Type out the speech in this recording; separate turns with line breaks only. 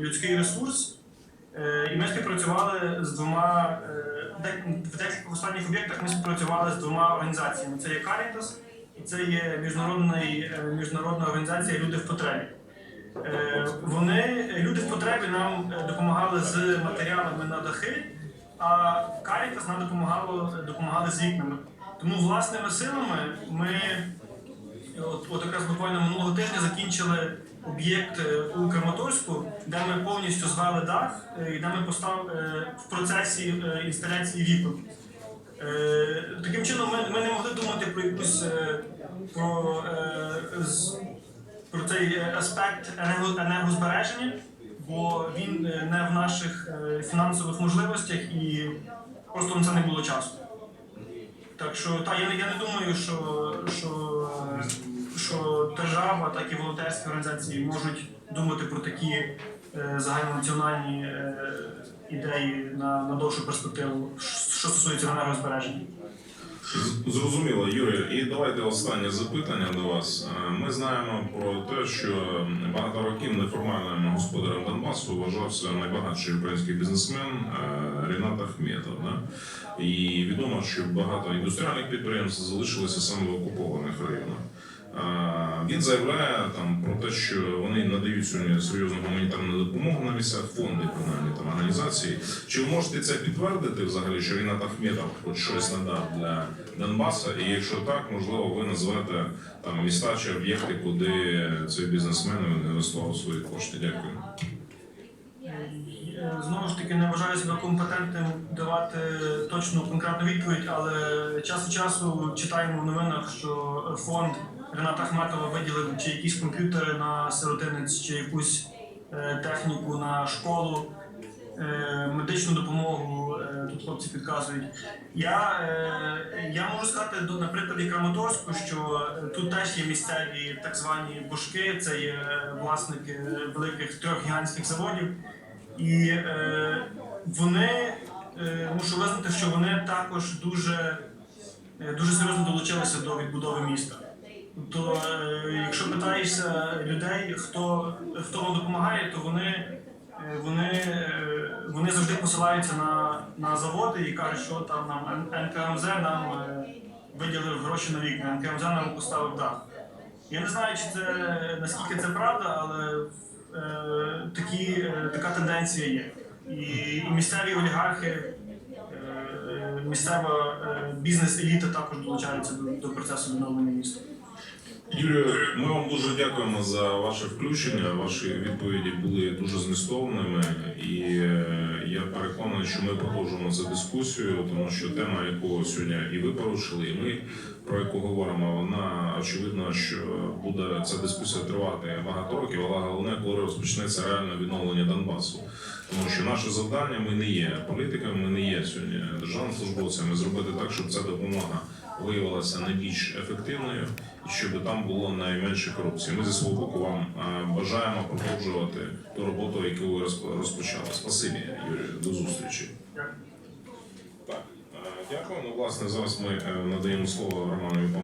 людський ресурс, е, і ми співпрацювали з двома е, в декількох останніх об'єктах. Ми співпрацювали з двома організаціями. Це є Caritas і це є міжнародний, е, міжнародна організація Люди в потребі. Вони люди в потребі нам допомагали з матеріалами на дахи, а Caritas нам допомагало допомагали з вікнами. Тому власними силами ми от, от якраз буквально минулого тижня закінчили об'єкт е, у Краматорську, де ми повністю звели дах е, і де ми постав е, в процесі е, інсталяції вікон. Е, Таким чином, ми, ми не могли думати про якусь е, про, е, про цей е, аспект енергозбереження, бо він е, не в наших е, фінансових можливостях і просто на це не було часу. Так що та я, не- я не думаю, що, е, що держава, так і волонтерські організації можуть думати про такі е, загальнонаціональні е, ідеї на, на довшу перспективу, що стосується енергозбереження.
Зрозуміло, Юрій. І давайте останнє запитання до вас. Е, Ми знаємо про те, що багато років неформальним господарем Донбасу вважався найбагатший український бізнесмен Рінат Ахметов. Да? І відомо, що багато індустріальних підприємств залишилися саме в окупованих районах. Він заявляє там про те, що вони надають сьогодні серйозну гуманітарну допомогу на місцях, фонди, принаймні там організації. Чи ви можете це підтвердити взагалі, що Рінат Ахметов хоч щось надав для Донбаса? І якщо так, можливо, ви назвете там міста чи об'єкти, куди цей бізнесмен інвестував свої кошти? Дякую.
Е, Знову ж таки, не вважаю себе компетентним давати точну конкретну відповідь, але час від часу читаємо в новинах, що фонд Рената Ахметова виділив чи якісь комп'ютери на сиротинець, чи якусь е, техніку на школу, е, медичну допомогу. е, Тут хлопці підказують. Я, я можу сказати на прикладі Краматорську, що тут теж є місцеві так звані бушки, це є власники великих трьох гігантських заводів. І вони мушу визнати, що вони також дуже, дуже серйозно долучилися до відбудови міста. Тобто, е, якщо питаєшся людей, хто, хто вам допомагає, то вони, е, вони, е, вони завжди посилаються на, на заводи і кажуть, що там нам НКМЗ нам виділив гроші на вікна, НКМЗ нам поставив дах. Я не знаю, чи це наскільки це правда, але е, такі, е, така тенденція є. І, і місцеві олігархи, е, місцева е, бізнес-еліта також долучаються до, до процесу відновлення міста.
Юрію, ми вам дуже дякуємо за ваше включення. Ваші відповіді були дуже змістовними, і е, я переконаний, що ми продовжимо цю дискусію, тому що тема, яку сьогодні і ви порушили, і ми про яку говоримо, вона очевидно, що буде ця дискусія тривати багато років, але головне, коли розпочнеться реальне відновлення Донбасу. Тому що наше завдання ми не є політиками, ми не є сьогодні державними службовцями. Зробити так, щоб ця допомога виявилася найбільш ефективною і щоб там було найменше корупції. Ми зі свого боку вам е, бажаємо продовжувати ту роботу, яку ви розпочали. Спасибі, Юрію, до зустрічі.
Дякую.
Так, е, дякую. Ну, власне, зараз ми е, надаємо слово Роману